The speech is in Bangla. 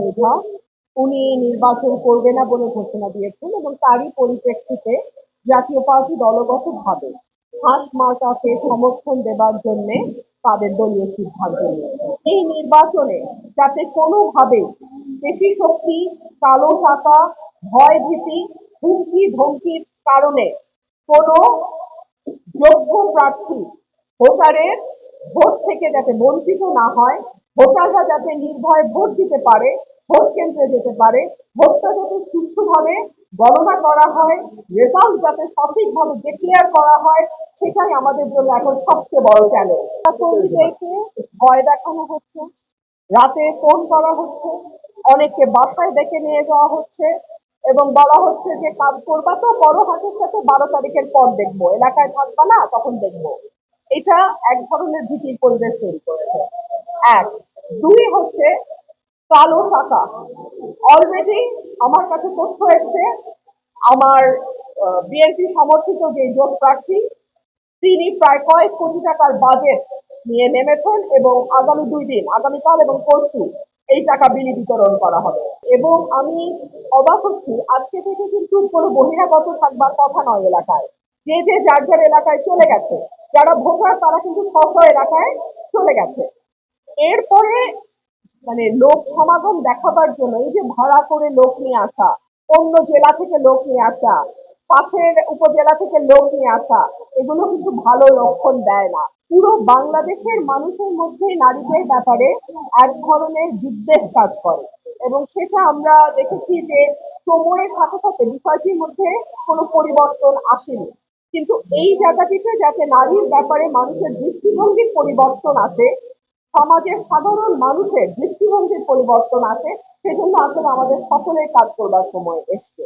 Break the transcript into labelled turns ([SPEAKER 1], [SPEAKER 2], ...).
[SPEAKER 1] মৃধা উনি নির্বাচন করবে না বলে ঘোষণা দিয়েছেন এবং তারই পরিপ্রেক্ষিতে জাতীয় পার্টি দলগতভাবে হাত মার্কাকে সমর্থন দেবার জন্য তাদের দলীয় সিদ্ধান্ত এই নির্বাচনে যাতে কোনোভাবে পেশি শক্তি, কালো টাকা ভয় ভীতি হুমকি ধমকির কারণে কোনো যোগ্য প্রার্থী ভোটারের ভোট থেকে যাতে বঞ্চিত না হয়, ভোটাররা যাতে নির্ভয়ে ভোট দিতে পারে ভোট কেন্দ্রে যেতে পারে। ভোটটা যাতে সুষ্ঠুভাবে গণনা করা হয় রেজাল্ট যাতে সঠিকভাবে ডিক্লেয়ার করা হয়, সেটাই আমাদের জন্য এখন সবচেয়ে বড় চ্যালেঞ্জ ভয় দেখানো হচ্ছে, রাতে ফোন করা হচ্ছে, অনেককে বাসায় ডেকে নিয়ে যাওয়া হচ্ছে এবং বলা হচ্ছে যে কাজ করবা তো বড় হাসির সাথে বারো তারিখের পর দেখব। এলাকায় থাকবা না, তখন দেখব। এটা এক ধরনের ভীতির পরিবেশ তৈরি করেছে। এক। দুই হচ্ছে কালো টাকা অলরেডি আমার কাছে তথ্য এসছে, আমার বিএনপি সমর্থিত যে জোট প্রার্থী, তিনি প্রায় কয়েক কোটি টাকার বাজেট নিয়ে নেমেছেন এবং আগামী দুই দিন, আগামীকাল এবং পরশু এই টাকা বিলি বিতরণ করা হবে। এবং আমি অবাক হচ্ছি, আজকে থেকে কিন্তু কোনো বহিরাগত থাকবার কথা নয় এলাকায়। যে যে যার যার এলাকায় চলে গেছে, যারা ভোটার তারা কিন্তু স্ব এলাকায় চলে গেছে। এরপরে মানে লোক সমাগম দেখাবার জন্য, এই যে ভাড়া করে লোক নিয়ে আসা, অন্য জেলা থেকে লোক নিয়ে আসা, পাশের উপজেলা থেকে লোক নিয়ে আসা, এগুলো কিন্তু ভালো লক্ষণ দেয় না। পুরো বাংলাদেশের মানুষের মধ্যে নারীদের ব্যাপারে এক ধরনের বিদ্বেষ কাজ করে। এবং সেটা আমরা দেখেছি যে সময়ের সাথে সাথে বিষয়টির মধ্যে কোনো পরিবর্তন আসেনি। কিন্তু এই জায়গাটিতে যাতে নারীর ব্যাপারে মানুষের দৃষ্টিভঙ্গির পরিবর্তন আসে সমাজের সাধারণ মানুষের দৃষ্টিভঙ্গির পরিবর্তন আসে সেজন্য আসলে আমাদের সকলের কাজ করবার সময় এসছে।